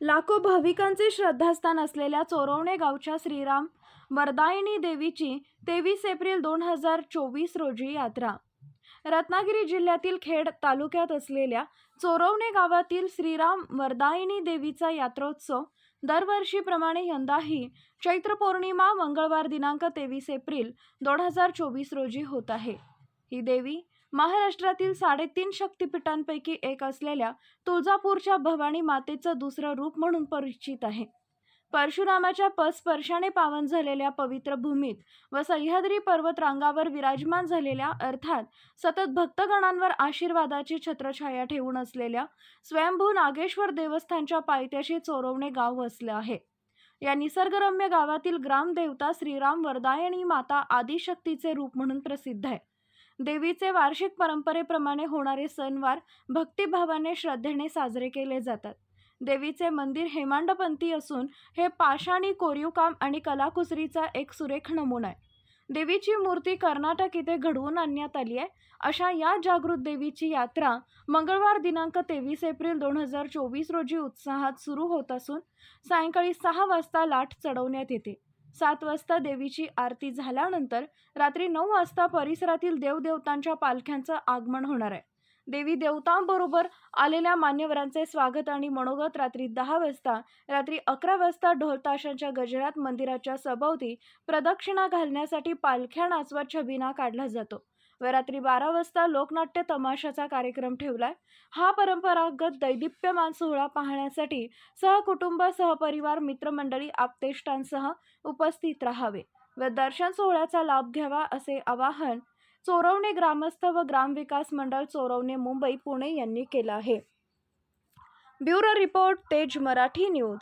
लाखो भाविकांचे श्रद्धास्थान असलेल्या चोरवणे गावच्या श्रीराम वरदायिनी देवीची तेवीस एप्रिल दोन हजार चोवीस रोजी यात्रा. रत्नागिरी जिल्ह्यातील खेड तालुक्यात असलेल्या चोरवणे गावातील श्रीराम वरदायिनी देवीचा यात्रोत्सव दरवर्षीप्रमाणे यंदाही चैत्र पौर्णिमा मंगळवार दिनांक तेवीस एप्रिल दोन हजार चोवीस रोजी होत आहे. ही देवी महाराष्ट्रातील साडेतीन शक्तिपीठांपैकी एक असलेल्या तुळजापूरच्या भवानी मातेचं दुसरं रूप म्हणून परिचित आहे. परशुरामाच्या पस्पर्शाने पावन झालेल्या पवित्र भूमीत व सह्याद्री पर्वतरांगावर विराजमान झालेल्या अर्थात सतत भक्तगणांवर आशीर्वादाची छत्रछाया ठेवून असलेल्या स्वयंभू नागेश्वर देवस्थानच्या पायथ्याशी चोरवणे गाव वसलं आहे. या निसर्गरम्य गावातील ग्रामदेवता श्रीराम वरदायणी माता आदिशक्तीचे रूप म्हणून प्रसिद्ध आहे. देवीचे वार्षिक परंपरेप्रमाणे होणारे सणवार भक्तिभावाने श्रद्धेने साजरे केले जातात. देवीचे मंदिर हेमांडपंथी असून हे पाषाणी कोरीवकाम आणि कलाकुसरीचा एक सुरेख नमुना आहे. देवीची मूर्ती कर्नाटक इथे घडवून आणण्यात आली आहे. अशा या जागृत देवीची यात्रा मंगळवार दिनांक तेवीस एप्रिल दोन हजार चोवीस रोजी उत्साहात सुरू होत असून सायंकाळी सहा वाजता लाट चढवण्यात येते. सात वाजता देवीची आरती झाल्यानंतर रात्री नऊ वाजता परिसरातील देवदेवतांच्या पालख्यांचं आगमन होणार आहे. देवी देवतांबरोबर आलेल्या मान्यवरांचे स्वागत आणि मनोगत रात्री दहा वाजता रात्री अकरा वाजता ढोलताशांच्या गजरात मंदिराच्या सभोवती प्रदक्षिणा घालण्यासाठी पालख्या नाचवत छबिना काढला जातो. व रात्री बारा वाजता लोकनाट्य तमाशाचा कार्यक्रम ठेवलाय. हा परंपरागत दैदिप्यमान सोहळा पाहण्यासाठी सहकुटुंब सहपरिवार मित्रमंडळी आप्तेष्टांसह उपस्थित राहावे व दर्शन सोहळ्याचा लाभ घ्यावा असे आवाहन चोरवणे ग्रामस्थ व ग्रामविकास मंडळ चोरवणे मुंबई पुणे यांनी केलं आहे. ब्युरो रिपोर्ट तेज मराठी न्यूज.